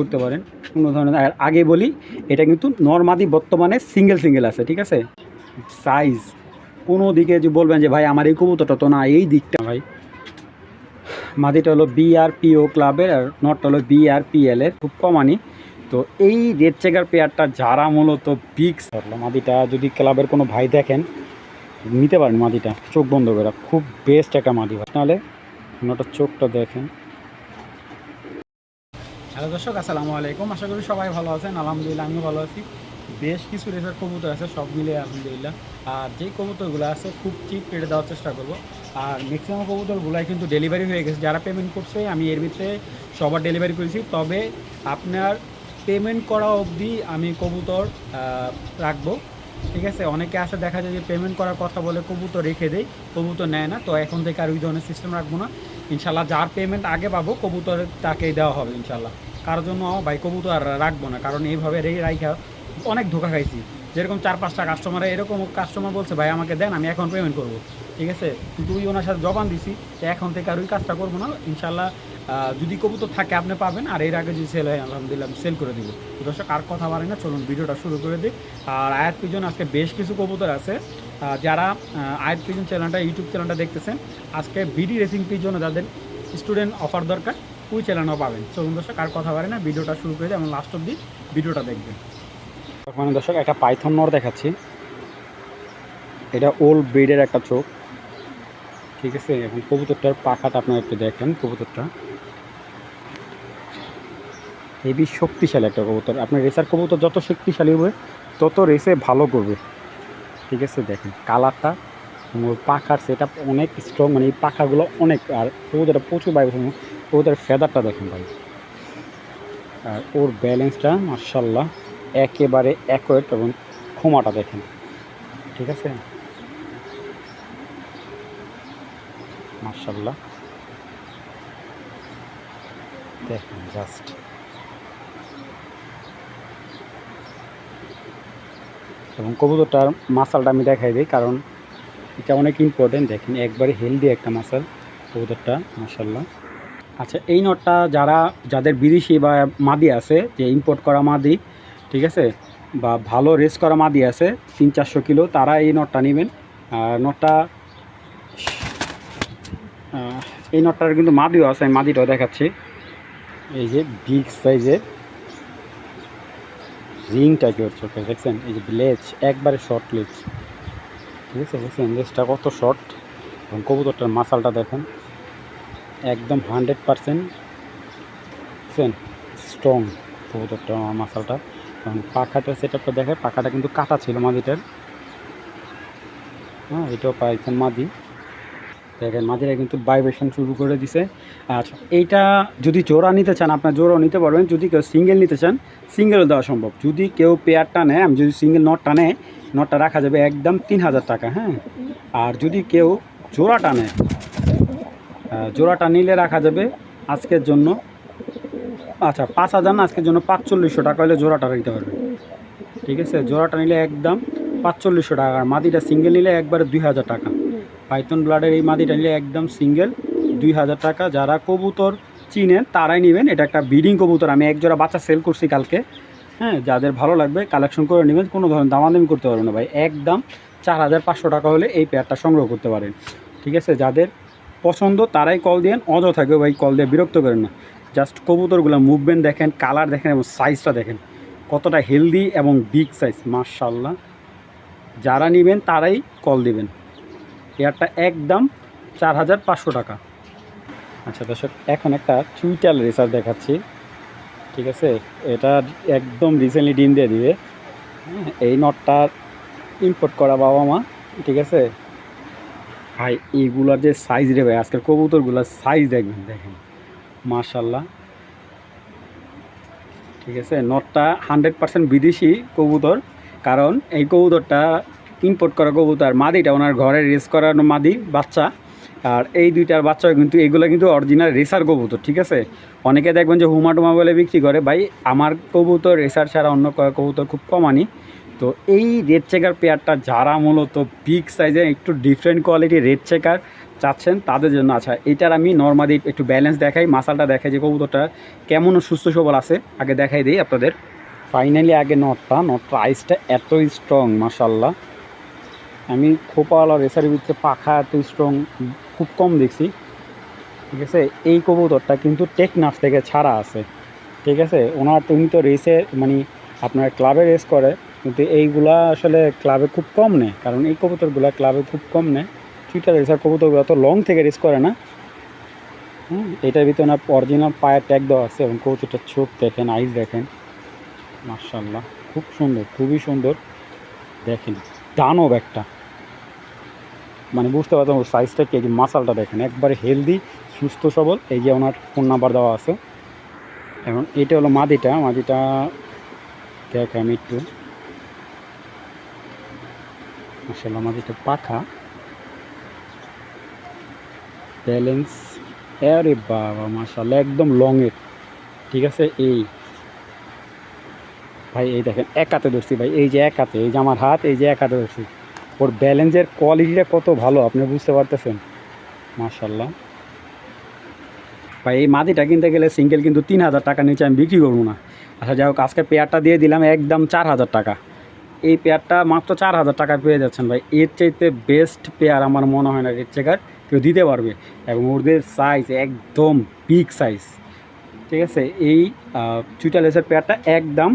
করতে পারেন। কোনো ধরনের আর আগে বলি, এটা কিন্তু নর্মাদি বর্তমানে সিঙ্গেল সিঙ্গেল আছে, ঠিক আছে? সাইজ কোনো দিকে যে বলবেন যে, ভাই, আমার এই কবুতরটা তো না, এই দিকটা ভাই। মাদিটা হলো বিআরপিও ক্লাবের আর নটটা হলো বিআরপিএল এর, খুব কমানি তো এই রেড চেকার পেয়ারটা যারা মূলত বিগ সরলো মাদিটা যদি ক্লাবের কোনো ভাই দেখেন, নিতে পারেন মাদিটা। চোখ বন্ধ করে, খুব বেস্ট একটা মাদি ভাই। নাহলে ওনাটার চোখটা দেখেন। হ্যালো দর্শক, আসসালামু আলাইকুম। আশা করি সবাই ভালো আছেন। আলহামদুলিল্লাহ, আমিও ভালো আছি। বেশ কিছু রেসার কবুতর আছে, সব মিলে আলহামদুলিল্লাহ। আর যেই কবুতরগুলো আছে, খুব চিপ রেটে দেওয়ার চেষ্টা করব। আর ম্যাক্সিমাম কবুতরগুলাই কিন্তু ডেলিভারি হয়ে গেছে। যারা পেমেন্ট করছে, আমি এর ভিতরে সবার ডেলিভারি করেছি। তবে আপনার পেমেন্ট করা অবধি আমি কবুতর রাখব। ঠিক আছে? অনেকে আসে দেখা যায় যে পেমেন্ট করার কথা বলে কবুতর রেখে দেয়, কবুতর নেয় না। তো এখন থেকে আর ওই ধরনের সিস্টেম রাখব না। ইনশাল্লাহ যার পেমেন্ট আগে পাবো, কবুতর তাকেই দেওয়া হবে ইনশাল্লাহ কারোর জন্য ভাই কবুতর আর রাখব না, কারণ এইভাবে রেই রাইখা অনেক ধোকা খাইছি। যেরকম চার পাঁচটা কাস্টমার এরকম কাস্টমার বলছে, ভাই, আমাকে দেন, আমি এখন পেমেন্ট করব। ঠিক আছে? কিন্তু ওই ওনার সাথে জবান দিছি, তো এখন থেকে আর ওই কাজটা করব না। ইনশাল্লাহ যদি কবুতর থাকে, আপনি পাবেন, আর এর আগে যদি সেল হয়, আলহামদুলিল্লাহ, আমি সেল করে দিব। দর্শক, আর কথা বাড়ে না, চলুন ভিডিওটা শুরু করে দিই। আর আয়াত পিজন, আজকে বেশ কিছু কবুতর আছে। যারা আয়াত পিজন চ্যানেলটা ইউটিউব চ্যানেলটা দেখতেছেন, আজকে বিডি রেসিং পিজন যাদের স্টুডেন্ট অফার দরকার ওই চ্যানেলও পাবেন। চলুন দর্শক, আর কথা বলে না ভিডিওটা শুরু করে এবং লাস্ট অব্দি ভিডিওটা দেখবেন। মানে দর্শক, একটা পাইথন নর দেখাচ্ছি। এটা ওল্ড ব্রিডের একটা চোখ। ঠিক আছে এখন কবুতরটার পাখাটা আপনারা একটু দেখেন, কবুতরটা। হেবি শক্তিশালী একটা কবুতর। আপনার রেসার কবুতর যত শক্তিশালী হবে, তত রেসে ভালো করবে। ঠিক আছে, দেখেন, কালারটা পাখার সেটা অনেক স্ট্রং মানে এই পাখাগুলো অনেক, আর কবুতরটা প্রচুর বাইরে কবুতরের ফেদারটা দেখেন ভাই। আর ওর ব্যালেন্সটা মার্শাল্লাহ একেবারে অ্যাকোয়েট এবং ক্ষমাটা দেখেন। ঠিক আছে? মার্শাল্লাহ দেখেন জাস্ট এবং কবুতরটার মাসালটা আমি দেখাই দিই, কারণ এটা অনেক ইম্পর্টেন্ট দেখেন, একবারে হেলদি একটা মাসাল কবুতরটা মার্শাল্লাহ আচ্ছা এই নটটা যারা, যাদের বিদেশি বা মাদি আছে, যে ইম্পোর্ট করা মাদি, ঠিক আছে, বা ভালো রেস করা মাদি আছে, তিন চারশো কিলো, তারা এই নটটা নেবেন। আর নটটা এই নটটার কিন্তু মাদিও আছে, আমি মাদিটাও দেখাচ্ছি। এই যে বিগ সাইজের রিংটা কি ওর চোখে, দেখছেন? এই যে লেজ একবারে শর্ট লেজ ঠিক আছে, দেখছেন? লেজটা কত শর্ট এবং কবুতরটার মাসালটা দেখেন। একদম হান্ড্রেড পারসেন্ট স্ট্রং কবুতরটা মাসালটা। এবং পাখাটা সেটআপটা দেখে পাখাটা কিন্তু কাটা ছিল মাদিটার। হ্যাঁ এটাও পাইছেন মাদি। দেখেন মাদিরা কিন্তু ভাইব্রেশন শুরু করে দিছে। আচ্ছা এইটা যদি জোড়া নিতে চান আপনার জোড়াও নিতে পারবেন। যদি কেউ সিঙ্গেল নিতে চান সিঙ্গেলও দেওয়া সম্ভব। যদি কেউ পেয়ারটা নেয় আমি যদি সিঙ্গেল নটটা নেয় নটটা রাখা যাবে একদম তিন হাজার টাকা হ্যাঁ। আর যদি কেউ জোড়াটা নেয় আহ, জোড়াটা নিলে রাখা যাবে আজকের জন্য। আচ্ছা পাঁচ হাজার না, আজকের জন্য পাঁচচল্লিশশো টাকা হলে জোড়াটা রাখতে পারবে। ঠিক আছে, জোড়াটা নিলে একদম পাঁচচল্লিশশো টাকা, আর মাদিটা সিঙ্গেল নিলে একবারে দুই হাজার টাকা। পাইথন ব্লাডের এই মাদিটা নিলে একদম সিঙ্গেল দুই হাজার টাকা। যারা কবুতর চিনেন, তারাই নেবেন। এটা একটা ব্রিডিং কবুতর। আমি এক জোড়া বাচ্চা সেল করছি কালকে। হ্যাঁ যাদের ভালো লাগবে কালেকশন করে নেবেন। কোনো ধরনের দামাদামি করতে পারবেন না ভাই। একদম চার হাজার পাঁচশো টাকা হলে এই পেয়ারটা সংগ্রহ করতে পারেন। ঠিক আছে, যাদের পছন্দ তারাই কল দেন অযথাকে ভাই কল দিয়ে বিরক্ত করেন না। জাস্ট কবুতরগুলো মুভমেন্ট দেখেন কালার দেখেন এবং সাইজটা দেখেন। কতটা হেলদি এবং বিগ সাইজ মার্শাল্লাহ যারা নেবেন তারাই কল দিবেন। এয়ারটা একদম চার হাজার পাঁচশো টাকা। আচ্ছা দর্শক এখন একটা চুইটাল রেসার দেখাচ্ছি। ঠিক আছে? এটা একদম রিসেন্টলি ডিম দিয়ে দিবে। হ্যাঁ, এই নটটা ইম্পোর্ট করা বাবা মা। ঠিক আছে? ভাই এইগুলার যে সাইজ রে ভাই, আজকের কবুতরগুলোর সাইজ দেখবেন, দেখেন। মার্শাল্লাহ ঠিক আছে নটটা হান্ড্রেড পার্সেন্ট বিদেশি কবুতর, কারণ এই কবুতরটা ইম্পোর্ট করা কবুতর, মাদিটা ওনার ঘরে রেস করানো মাদি, বাচ্চা। আর এই দুইটার বাচ্চা কিন্তু, এগুলো কিন্তু অরিজিনাল রেসার কবুতর, ঠিক আছে? অনেকে দেখবেন যে হুমা টুমা বলে বিক্রি করে, ভাই, আমার কবুতর রেসার ছাড়া অন্য কবুতর খুব কম আনি। তো এই রেড চেকার পেয়ারটা যারা মূলত বিগ সাইজের একটু ডিফারেন্ট কোয়ালিটির রেড চেকার চাচ্ছেন, তাদের জন্য আচ্ছা এটার আমি নর্মালি একটু ব্যালেন্স দেখাই, মাসালটা দেখাই যে কবুতরটা কেমন সুস্থ সবল আছে, আগে দেখাই দিই আপনাদের। ফাইনালি আগে নটটা নটটা আইসটা এত স্ট্রং মাসাল্লাহ। আমি খোপাওয়ালা রেসারের ভিতরে পাখা এত স্ট্রং খুব কম দেখছি। ঠিক আছে? এই কবুতরটা কিন্তু টেকনাফ থেকে ছাড়া আছে। ঠিক আছে? ওনার তুমি তো রেসে মানে আপনার ক্লাবে রেস করে। কিন্তু এইগুলা আসলে ক্লাবে খুব কম নেয়। কারণ এই কবুতরগুলো ক্লাবে খুব কম নেয়। চুইটার রেসার কবুতরগুলো তো লং থেকে রেস করে না। হুম, এটার ভিতরে না অরিজিনাল পায়ের ট্যাগ দেওয়া আছে এবং কবুতরটার চোখ দেখেন আইস দেখেন। মার্শাল্লাহ খুব সুন্দর, খুবই সুন্দর। দেখেন, দানব একটা। মানে বুঝতে পারতাম ওর সাইজটা কি মাসালটা দেখেন, একবারে হেলদি সুস্থ সবল। এই যে ওনার ফোন নাম্বার দেওয়া আছে। এবং এটা হলো মাদিটা। মাদিটা দেখ আমি একটু। মাসাল্লাহ মাদিটা পাখা। ব্যালেন্স আরে বাবা মাসাল্লাহ একদম লংয়ের ঠিক আছে? এই। ভাই, এই দেখেন, এক হাতে ধরছি ভাই, এই যে এক হাতে, এই যে আমার হাত, এই যে এক হাতে ধরছি। ওর ব্যালেন্সের কোয়ালিটিটা কত ভালো, আপনি বুঝতে পারতেছেন? মার্শাল্লাহ ভাই, এই মাদিটা কিনতে গেলে সিঙ্গেল কিন্তু তিন হাজার টাকা নিচে আমি বিক্রি করব না। আচ্ছা যাই হোক, আজকে পেয়ারটা দিয়ে দিলাম, একদম চার হাজার টাকা। এই পেয়ারটা মাত্র চার হাজার টাকা পেয়ে যাচ্ছেন ভাই। এর চাইতে বেস্ট পেয়ার আমার মনে হয় না রেড চেকার কেউ দিতে পারবে। এবং ওদের সাইজ একদম বিগ সাইজ ঠিক আছে? এই চুইটালেসের পেয়ারটা একদম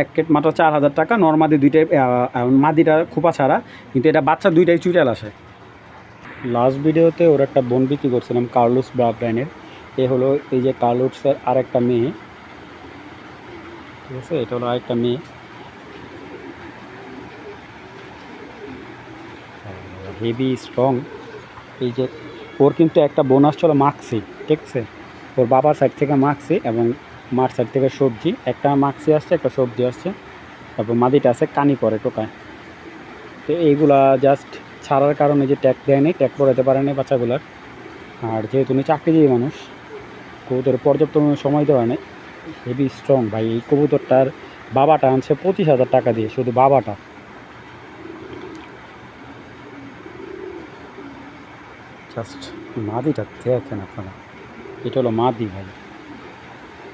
এক কেট মাত্র চার হাজার টাকা। নর্মাদি দুইটাই মাদিটা খোপা ছাড়া। কিন্তু এটা বাচ্চা দুইটাই চুইটাল আসে। লাস্ট ভিডিওতে ওর একটা বোন বিক্রি করছিলাম কার্লোস ব্রা ব্র্যান্ডের এ হলো এই যে কার্লোসের আরেকটা মেয়ে। ঠিক আছে? এটা হলো আরেকটা মেয়ে। Heavy, strong. এই যে, ওর কিন্তু একটা বোনাস ছিল মাক্সি, ঠিক আছে? ওর বাবার সাইড থেকে মাক্সি এবং মার সাইড থেকে সবজি। একটা মাক্সি আসছে, একটা সবজি আসছে। তারপর মাদিটা আছে কানি পরে টোকায়। তো এইগুলা জাস্ট ছাড়ার কারণে যে ট্যাগ দেয়নি ট্যাগ পড়াতে পারেনি বাচ্চাগুলার। আর যেহেতু উনি চাকরিজীবী মানুষ কবুতর পর্যাপ্ত সময় দেওয়া নেই। হেভি স্ট্রং ভাই, এই কবুতরটার বাবাটা আনছে পঁচিশ হাজার টাকা দিয়ে, শুধু বাবাটা। জাস্ট মাদিটা দেখেন আপনারা। এটা হলো মাদি ভাই।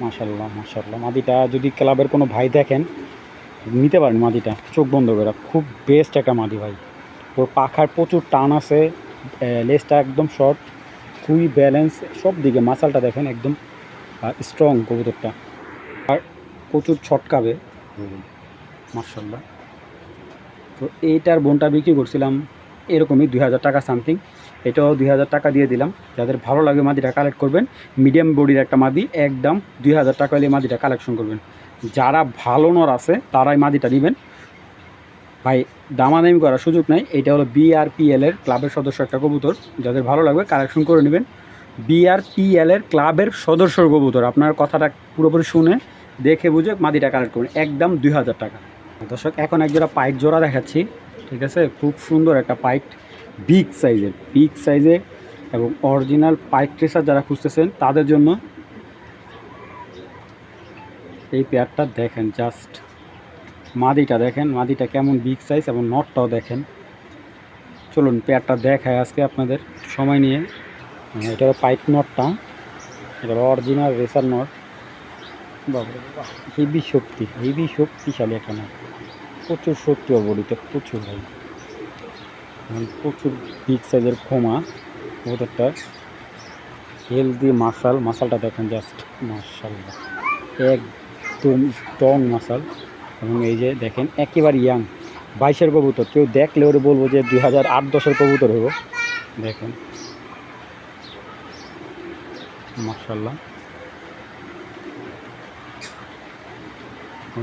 মাশাল্লাহ মাশাল্লাহ মাদিটা যদি ক্লাবের কোনো ভাই দেখেন, নিতে পারেন মাদিটা। চোখ বন্ধ করে। খুব বেস্ট একটা মাদি ভাই। ওর পাখার প্রচুর টান আছে লেজটা একদম শর্ট খুবই ব্যালেন্স সব দিকে মাসালটা দেখেন, একদম স্ট্রং কবুতরটা। আর প্রচুর ছটকাবে। মার্শাল্লাহ তো এইটার বোনটা বিক্রি করছিলাম, এরকমই দুই হাজার টাকা সামথিং এটাও দুই হাজার টাকা দিয়ে দিলাম। যাদের ভালো লাগে মাদিটা কালেক্ট করবেন মিডিয়াম বডির একটা মাদি, একদম দুই হাজার টাকা হলে মাদিটা কালেকশন করবেন। যারা ভালো নর আছে, তারাই মাদিটা নেবেন ভাই, দামাদামি করার সুযোগ নাই। এটা হলো বিআরপিএল এর ক্লাবের সদস্য একটা কবুতর। যাদের ভালো লাগবে কালেকশন করে নেবেন। বিআরপিএল এর ক্লাবের সদস্যর কবুতর। আপনার কথাটা পুরোপুরি শুনে, দেখে বুঝে মাদিটা কালেক্ট করবেন। একদম দুই হাজার টাকা। দর্শক, এখন এক জোড়া পাইট জোড়া দেখাচ্ছি। ঠিক আছে? খুব সুন্দর একটা পাইট বিগ সাইজের, বিগ সাইজে এবং অরিজিনাল পাইট ট্রেসার যারা খুঁজতেছেন, তাদের জন্য এই পেয়ারটা দেখেন জাস্ট মাদিটা দেখেন, মাদিটা কেমন বিগ সাইজ এবং নটটাও দেখেন। চলুন পেয়ারটা দেখায় আজকে আপনাদের সময় নিয়ে। এটা পাইপ নটটা, এটা অরিজিনাল রেসার নট। হেভি শক্তি, হেভি শক্তিশালী একটা নট। প্রচুর শক্তি ওর প্রচুর ভাই। প্রচুর বিগ সাইজের খোমা ওদেরটা হেলদি মাসাল মাসালটা দেখেন জাস্ট মাসাল্লাহ একদম স্ট্রং মাসাল এবং এই যে দেখেন, একেবারে ইয়াং বাইশের কবুতর, কেউ দেখলে ওরে বলব যে দুই হাজার আট দশের কবুতর হইব। দেখেন। মাসাল্লাহ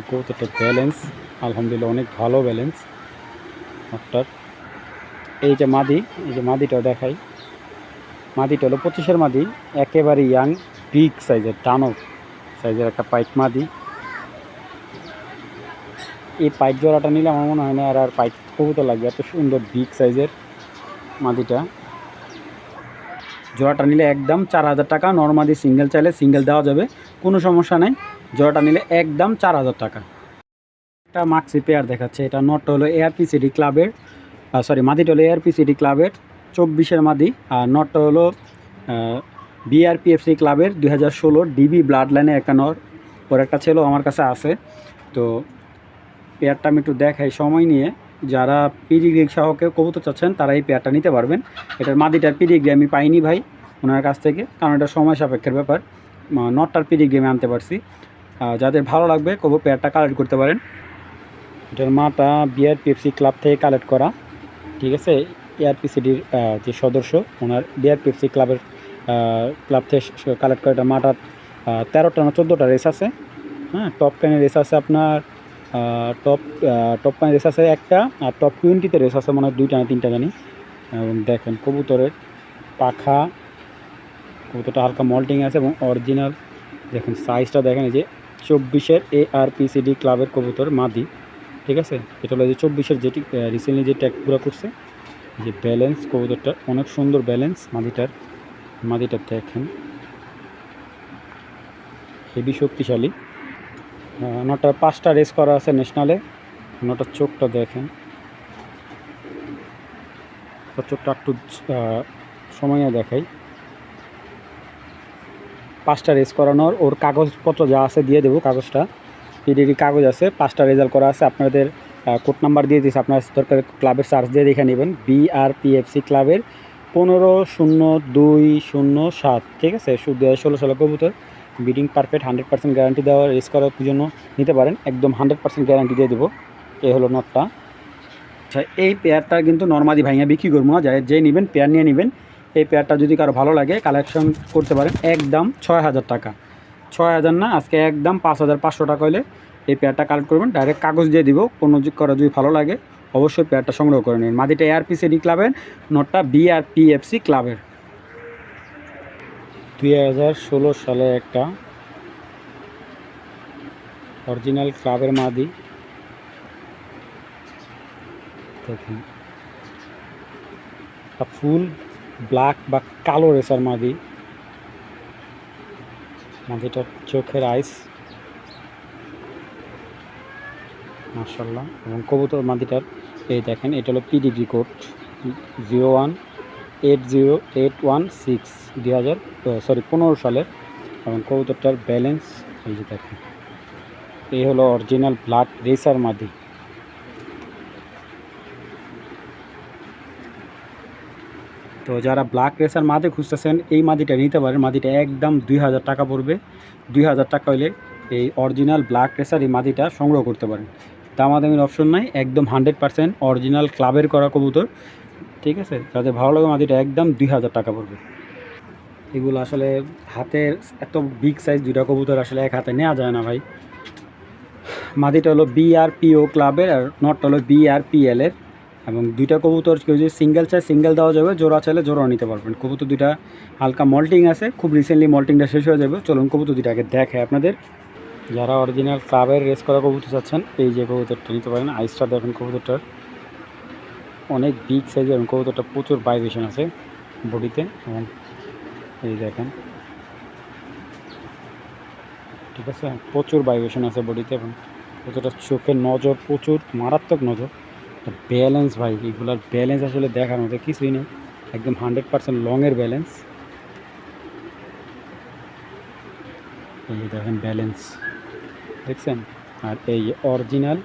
কবুতরটা ব্যালেন্স আলহামদুলিল্লাহ অনেক ভালো ব্যালেন্স আপনার এই যে মাদি, এই যে মাদিটাও দেখাই। মাদিটা হলো পঁচিশের মাদি, একেবারে ইয়াং বিগ সাইজের টানক সাইজের একটা পাইপ মাদি। এই পাইপ জোড়াটা নিলে আমার মনে হয় না আর আর পাইপ কবুতর লাগবে, এত সুন্দর বিগ সাইজের মাদিটা। জোড়াটা নিলে একদম চার হাজার টাকা নর্মালি সিঙ্গেল চাইলে সিঙ্গেল দেওয়া যাবে, কোনো সমস্যা নেই। জোড়াটা নিলে একদম চার হাজার টাকা। একটা মাক্সি পেয়ার দেখাচ্ছে, এটা নটটা হলো এআরপি সিটি ক্লাবের সরি মাদিটা হলো এআরপি সিটি ক্লাবের চব্বিশের মাদি, আর নটটা হলো বিআরপিএফসি ক্লাবের দুই হাজার ষোলো ডিবি ব্লাড লাইনে একটা নর, ওর একটা ছেলেও আমার কাছে আছে। তো পেয়ারটা আমি একটু দেখাই, সময় নিয়ে যারা পিডিগ্রি সহকে কবুতর চাচ্ছেন, তারা এই পেয়ারটা নিতে পারবেন। এটার মাদিটার পিডিগ্রি আমি পাইনি ভাই ওনার কাছ থেকে, কারণ এটা সময় সাপেক্ষের ব্যাপার। নটটার পিডিগ্রি আমি আনতে পারছি। যাদের ভালো লাগবে কবু পেয়ারটা কালেক্ট করতে পারেন। এটার মাটা বিআরপিএফসি ক্লাব থেকে কালেক্ট করা। ঠিক আছে? এআরপিসিডির যে সদস্য, ওনার বিআরপিএফসি ক্লাবের ক্লাব থেকে কালেক্ট করা মাটার তেরোটা না চোদ্দোটা রেস আছে। হ্যাঁ টপ টেনের রেস আছে আপনার টপ টপ টেন রেস আছে একটা, আর টপ টোয়েন্টিতে রেস আছে মনে হয় দুইটা না তিনটা জানি। এবং দেখেন কবুতরের পাখা, কবুতরটা হালকা মল্টিং আছে এবং অরিজিনাল দেখেন সাইজটা দেখেন এই যে চব্বিশের এ আর পিসিডি ক্লাবের কবুতর মাদি। ঠিক আছে? এটা হলো যে চব্বিশের যেটি রিসেন্টলি যে ট্যাগগুলো করছে যে ব্যালেন্স কবুতরটা অনেক সুন্দর ব্যালেন্স মাদিটার, মাদিটা দেখেন। হেভি শক্তিশালী। নটার পাঁচটা রেস করা আছে ন্যাশনালে নটার চোখটা দেখেন। চোখটা একটু সময়ে দেখাই। পাঁচটা রেস করানোর, ওর কাগজপত্র যা আছে দিয়ে দেবো কাগজটা। পিডিডি কাগজ আছে, পাঁচটা রেজাল্ট করা আছে, আপনাদের কোড নাম্বার দিয়ে দিয়েছে, আপনার দরকার ক্লাবের চার্জ দিয়ে দেখে নেবেন বিআরপিএফসি ক্লাবের পনেরো শূন্য দুই শূন্য সাত, ঠিক আছে? দু হাজার ষোলো সালে কবুতর breeding perfect hundred percent guarantee দেওয়া রেস করার জন্য নিতে পারেন, একদম হান্ড্রেড পার্সেন্ট গ্যারান্টি দিয়ে দেবো, এই হলো নটটা আচ্ছা এই পেয়ারটা কিন্তু নর্মালি ভাইয়া বিক্রি করব না যাই যে নেবেন পেয়ার নিয়ে নেবেন, এই পেয়ারটা যদি কারও ভালো লাগে কালেকশন করতে পারেন, একদম ছয় হাজার টাকা। ছয় হাজার না, আজকে একদম পাঁচ হাজার পাঁচশো টাকা হলে এই পেয়ারটা কালেক্ট করবেন। ডাইরেক্ট কাগজ দিয়ে দিব, কোনো করা যদি ভালো লাগে, অবশ্যই পেয়ারটা সংগ্রহ করে নিন। মাদিটা এআরপিসিডি ক্লাবের নটটা বিআরপিএফসি ক্লাবের দুই হাজার ষোলো সালে একটা অরিজিনাল ক্লাবের মাদি। দেখুন। ফুল ব্ল্যাক বা কালো রেসার মাদি। মাদিটার চোখের আইস মার্শাল্লাহ এবং কবুতর মাদিটার এই দেখেন, এটা হলো pedigree code zero one eight zero eight one six দুই হাজার সরি পনেরো সালের। এবং কবুতরটার ব্যালেন্স এই যে দেখেন। এই হলো অরিজিনাল ব্লাড রেসার মাদি তো যারা ব্ল্যাক রেসার মাদি খুঁজতেছেন, এই মাদিটা নিতে পারেন। মাদিটা একদম দুই হাজার টাকা পড়বে। দুই হাজার টাকা হলে এই অরিজিনাল ব্ল্যাক রেসার এই মাদিটা সংগ্রহ করতে পারেন। দামাদামির অপশন নাই, একদম হান্ড্রেড পার্সেন্ট অরিজিনাল ক্লাবের করা কবুতর। ঠিক আছে? যাদের ভালো লাগে মাদিটা একদম দুই হাজার টাকা পড়বে। এগুলো আসলে হাতের এত বিগ সাইজ দুইটা কবুতর আসলে এক হাতে নেওয়া যায় না ভাই। মাদিটা হলো বিআরপিও ক্লাবের আর নটটা হলো বিআরপিএল এর এবং দুইটা কবুতর কেউ যদি সিঙ্গেল চায় সিঙ্গেল দেওয়া যাবে, জোড়া চাইলে জোড়া নিতে পারবেন। কবুতর দুইটা হালকা মল্টিং আছে, খুব রিসেন্টলি মল্টিংটা শেষ হয়ে যাবে। চলুন কবুতর দুইটা আগে দেখে আপনাদের। যারা অরিজিনাল ক্লাবের রেস করা কবুতর চাচ্ছেন, এই যে কবুতরটা নিতে পারেন আইসটা দেখেন কবুতরটার। অনেক বিগ সাইজের এবং কবুতরটা প্রচুর ভাইব্রেশন আছে বডিতে এবং এই দেখেন। ঠিক আছে? প্রচুর ভাইব্রেশন আছে বডিতে এবং কতটা চোখের নজর প্রচুর, মারাত্মক নজর। ব্যালেন্স ভাই, এগুলার ব্যালেন্স আসলে দেখার মতো কিছুই নেই। একদম হান্ড্রেড পার্সেন্ট লংয়ের ব্যালেন্স এই দেখেন ব্যালেন্স দেখছেন? আর এই অরিজিনাল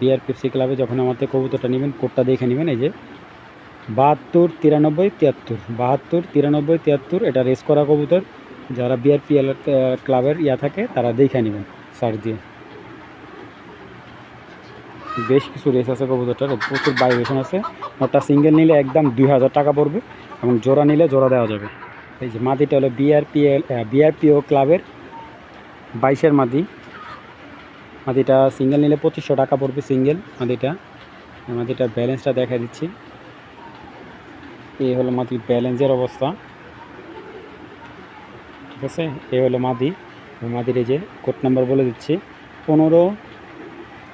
বিআরপিএফসি ক্লাবে যখন আমাদের কবুতরটা নেবেন, কোডটা দেখে নেবেন, এই যে বাহাত্তর, তিরানব্বই, তিয়াত্তর। বাহাত্তর, তিরানব্বই, তিয়াত্তর, এটা রেস করা কবুতর। যারা বিআরপিএল ক্লাবের ইয়া থাকে, তারা দেখে নেবেন, সার দিয়ে। বেশ কিছু রেস আছে কবুতরটার, প্রচুর ভাইব্রেশন আছে। ওটা সিঙ্গেল নিলে একদম দুই হাজার টাকা পড়বে এবং জোড়া নিলে জোড়া দেওয়া যাবে। এই যে মাদিটা হলো বিআরপিএল বিআরপিও ক্লাবের বাইশের মাদি। মাদিটা সিঙ্গেল নিলে পঁচিশশো টাকা পড়বে সিঙ্গেল মাদিটা। মাদিটার ব্যালেন্সটা দেখা দিচ্ছি। এই হলো মাদির ব্যালেন্সের অবস্থা। ঠিক আছে? এই হলো মাদি। মাদির এই যে কোড নাম্বার বলে দিচ্ছি। পনেরো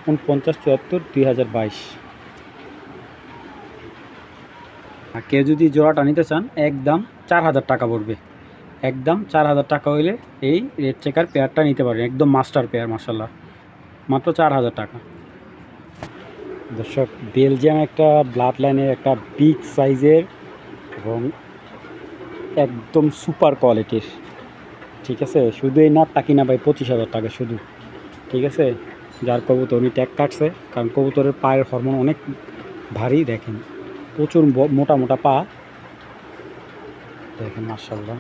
উনপঞ্চাশ চুয়াত্তর দুই হাজার বাইশ কেউ যদি জোড়াটা নিতে চান একদম চার হাজার টাকা পড়বে একদম চার হাজার টাকা হইলে এই রেড চেকার পেয়ারটা নিতে পারেন একদম মাস্টার পেয়ার মার্শাল্লাহ মাত্র চার হাজার টাকা দর্শক বেলজিয়াম একটা ব্লাড লাইনের একটা বিগ সাইজের এবং একদম সুপার কোয়ালিটির ঠিক আছে শুধু এই নটটা কিনা ভাই পঁচিশ হাজার টাকা শুধু ঠিক আছে যার কবুতর উনি ট্যাগ কাটছে, কারণ কবুতরের পায়ের হরমোন অনেক ভারী দেখেন। প্রচুর মোটা মোটা পা। দেখেন মার্শাল্লাহ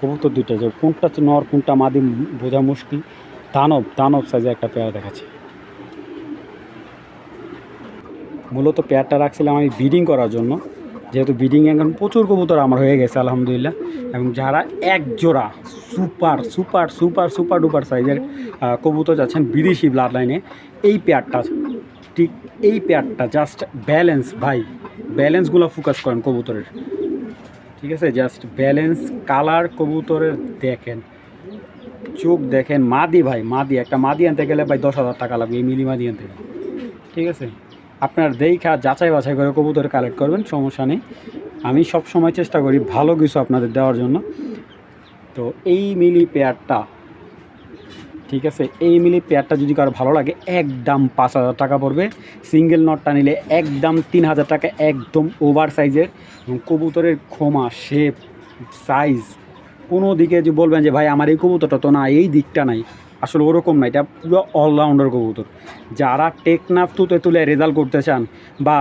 কবুতর দুইটা যে কোনটা নর, কোনটা মাদি বোঝা মুশকিল। দানব দানব সাইজে একটা পেয়ারা দেখাচ্ছে। মূলত পেয়ারটা রাখছিলাম আমি ব্রিডিং করার জন্য। যেহেতু ব্রিডিং এখন প্রচুর কবুতর আমার হয়ে গেছে, আলহামদুলিল্লাহ। এবং যারা এক জোড়া super super super super duper সাইজের কবুতর যাচ্ছেন বিদেশি ব্লাড লাইনে এই পেয়ারটা ঠিক এই পেয়ারটা জাস্ট ব্যালেন্স ভাই ব্যালেন্সগুলো ফোকাস করেন কবুতরের। ঠিক আছে? জাস্ট ব্যালেন্স কালার কবুতরের দেখেন। চোখ দেখেন মাদি ভাই, মাদি, একটা মাদি আনতে গেলে ভাই দশ হাজার টাকা লাগবে, এই মিলি মাদি আনতে ঠিক আছে? আপনার দেখা, যাচাই বাছাই করে কবুতর কালেক্ট করবেন, সমস্যা নেই। আমি সব সময় চেষ্টা করি ভালো কিছু আপনাদের দেওয়ার জন্য। তো এই মিলি পেয়ারটা, ঠিক আছে? এই মিলি পেয়ারটা যদি কারও ভালো লাগে, একদম পাঁচ হাজার টাকা পড়বে। সিঙ্গেল নটটা নিলে একদম তিন হাজার টাকা, একদম ওভার সাইজের এবং কবুতরের ক্ষমা শেপ সাইজ কোনো দিকে যে বলবেন যে, ভাই, আমার এই কবুতরটা তো না, এই দিকটা নাই। আসলে ওরকম না, এটা পুরো অলরাউন্ডার কবুতর। যারা টেকনাফ তুতে তুলে রেজাল্ট করতে চান বা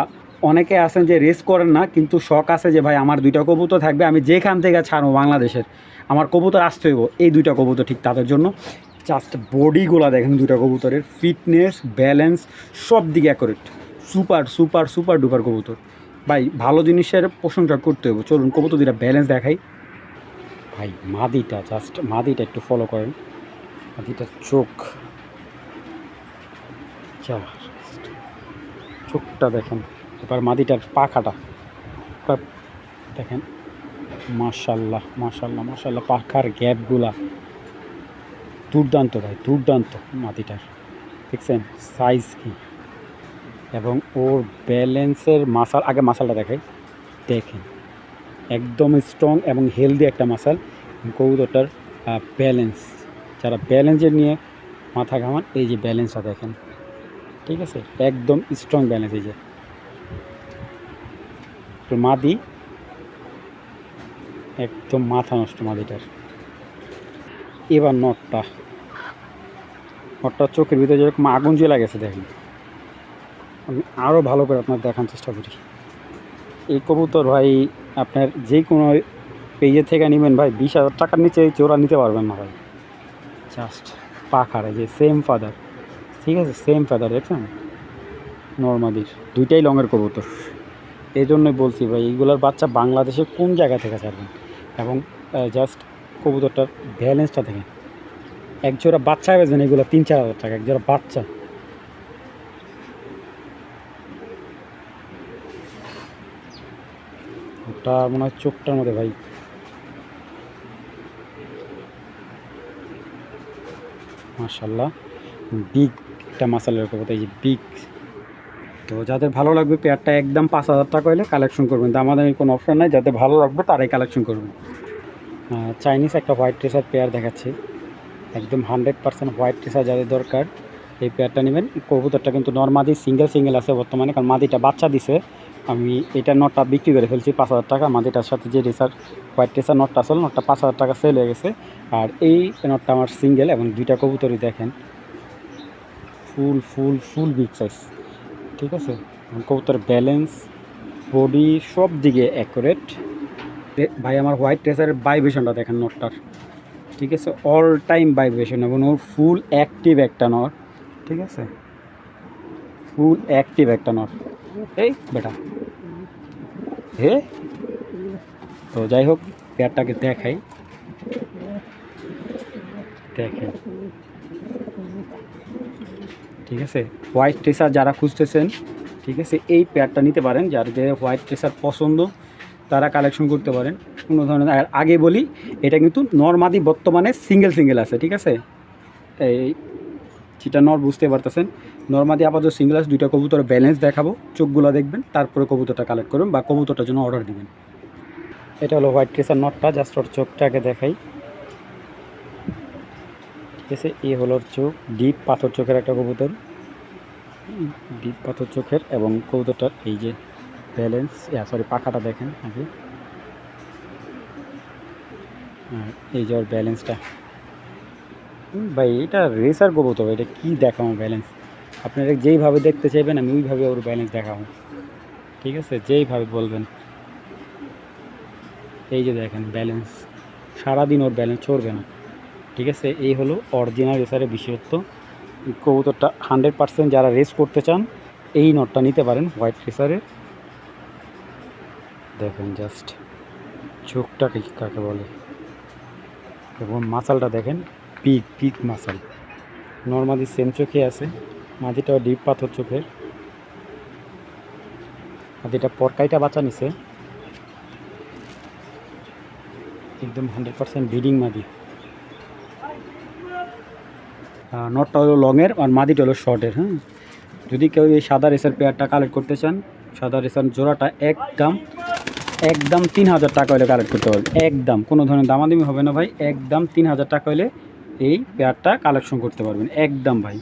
অনেকে আছেন যে রেস করেন না, কিন্তু শখ আছে যে, ভাই, আমার দুইটা কবুতর থাকবে, আমি যেখান থেকে ছাড়বো বাংলাদেশের, আমার কবুতর আসতে হইব। এই দুইটা কবুতর ঠিক তাদের জন্য। জাস্ট বডিগুলো দেখেন দুইটা কবুতরের ফিটনেস ব্যালেন্স সব দিকে accurate super super super duper কবুতর। ভাই, ভালো জিনিসের প্রশংসা করতে হবে চলুন, কবুতর দুইটা ব্যালেন্স দেখাই। ভাই, মাদিটা জাস্ট মাদিটা একটু ফলো করেন। মাদিটার চোখ। চোখটা দেখেন, এবার মাদিটার পাখাটা। দেখেন, মাশাল্লাহ মাশাল্লাহ মাশাল্লাহ, পাখার গ্যাপগুলা। দুর্দান্ত ভাই, দুর্দান্ত মাদিটার। দেখছেন সাইজ কি? এবং ওর ব্যালেন্সের মাসাল আগে মাসালটা দেখাই দেখেন। একদম স্ট্রং এবং হেলদি একটা মাসাল কবুতরটার ব্যালেন্স যারা ব্যালেন্সের নিয়ে মাথা ঘামান, এই যে ব্যালেন্সটা দেখেন, ঠিক আছে? একদম স্ট্রং ব্যালেন্স এই যে। মাদি, একদম মাথা নষ্ট মাদিটার। এবার নটটা। নটটার চোখের ভিতরে যেরকম আগুন জ্বলে গেছে, দেখেন। আমি আরও ভালো করে আপনার দেখার চেষ্টা করি। এই কবুতর ভাই, আপনার যে কোনো পেজে থেকে নেবেন ভাই, বিশ হাজার টাকার নিচে চোরা নিতে পারবেন না ভাই। জাস্ট পাখারে যে সেম ফাদার ঠিক আছে? সেম ফাদার দেখছেন? নর্মাদির দুইটাই লঙের কবুতর। এই জন্যই বলছি ভাই, এইগুলোর বাচ্চা বাংলাদেশে কোন জায়গা থেকে ছাড়বেন? এবং জাস্ট কবুতরটার ব্যালেন্সটা দেখেন। এক জোড়া বাচ্চা বেচবেন, এগুলো তিন চার হাজার টাকা এক জোড়া বাচ্চা। ওটা মনে হয় চোখটার মধ্যে ভাই। মাশাল্লাহ বিগ একটা মাসালের কথা এই যে বিগ তো যাদের ভালো লাগবে পেয়ারটা একদম পাঁচ হাজার টাকা হলে কালেকশন করবেন। দামাদামি কোনো অপশন নাই, যাদের ভালো লাগবে তারাই কালেকশন করবেন। চাইনিজ একটা হোয়াইট ট্রেসার পেয়ার দেখাচ্ছি। একদম হান্ড্রেড পার্সেন্ট হোয়াইট ট্রেসার যাদের দরকার, এই পেয়ারটা নেবেন। কবুতরটা কিন্তু নর্মাদি সিঙ্গেল সিঙ্গেল আছে বর্তমানে, কারণ মাদিটা বাচ্চা দিছে। আমি এটা নটটা বিক্রি করে ফেলছি পাঁচ হাজার টাকা। মাদিটার সাথে যে রেসার, হোয়াইট রেসার নটটা আসল নটটা পাঁচ হাজার টাকা সেল হয়ে গেছে। আর এই নটটা আমার সিঙ্গেল এবং দুইটা কবুতরই দেখেন। ফুল ফুল ফুল বিগ সাইজ ঠিক আছে? এবং কবুতরের ব্যালেন্স বডি সব দিকে অ্যাকুরেট ভাই, আমার হোয়াইট ট্রেসারের ভাইব্রেশনটা দেখেন নটটার। ঠিক আছে? অল টাইম ভাইব্রেশন এবং ওর ফুল অ্যাক্টিভ একটা নট। ঠিক আছে? ফুল অ্যাক্টিভ একটা নট। এই, বেটা। হে তো যাই হোক, পেয়ারটাকে দেখাই। দেখেন। ঠিক আছে? হোয়াইট ট্রেসার যারা খুঁজতেছেন, ঠিক আছে? এই পেয়ারটা নিতে পারেন। যার যাদের হোয়াইট ট্রেসার পছন্দ, তারা কালেকশন করতে পারেন। কোনো ধরনের আর আগে বলি, এটা কিন্তু নর্মাদি বর্তমানে সিঙ্গেল সিঙ্গেল আছে, ঠিক আছে? এই, যেটা নর বুঝতে পারতেছেন। নর্মাদি আপাতত সিঙ্গেল আছে, দুইটা কবুতর ব্যালেন্স দেখাবো, চোখগুলো দেখবেন, তারপরে কবুতরটা কালেক্ট করবেন বা কবুতরটার জন্য অর্ডার দিবেন। এটা হলো হোয়াইট ট্রেসার নটটা জাস্ট ওর চোখটাকে দেখাই। ঠিক আছে, এ হলো ওর চোখ ডিপ পাথর চোখের একটা কবুতর। ডিপ পাথর চোখের এবং কবুতরটার এই যে ব্যালেন্স সরি পাখাটা দেখেন আগে। এই যে ওর ব্যালেন্সটা ভাই, এটা রেসার করব তো এটা কী দেখাবো ব্যালেন্স আপনারা যেইভাবে দেখতে চাইবেন, আমি ওইভাবে ওর ব্যালেন্স দেখাবো। ঠিক আছে? যেইভাবে বলবেন। এই যে দেখেন ব্যালেন্স সারাদিন ওর ব্যালেন্স চড়বে না। ঠিক আছে? এই হলো অরিজিনাল রেসারের বিশেষত্ব। কবুতরটা হান্ড্রেড পার্সেন্ট যারা রেস করতে চান, এই নটটা নিতে পারেন হোয়াইট রেসারের দেখেন জাস্ট চোখটা কি কাকে বলে? এবং মাসালটা দেখেন pick pick muscle. Normally same চোখে আছে। মাঝিটাও ডিপ পাথর চোখের মাঝিটা পরকাইটা বাঁচা নিছে। একদম হান্ড্রেড পার্সেন্ট ব্রিডিং মাদি নটটা হলো লংয়ের আর মাদিটা হলো শর্টের হ্যাঁ? যদি কেউ এই সাদা রেসার পেয়ারটা কালেক্ট করতে চান, সাদা রেসার জোড়াটা একদম একদম তিন হাজার টাকা হলে কালেক্ট করতে পারবেন। একদম, কোনো ধরনের দামাদামি হবে না ভাই। একদম তিন হাজার টাকা হলে এই পেয়ারটা কালেকশন করতে পারবেন। একদম ভাই।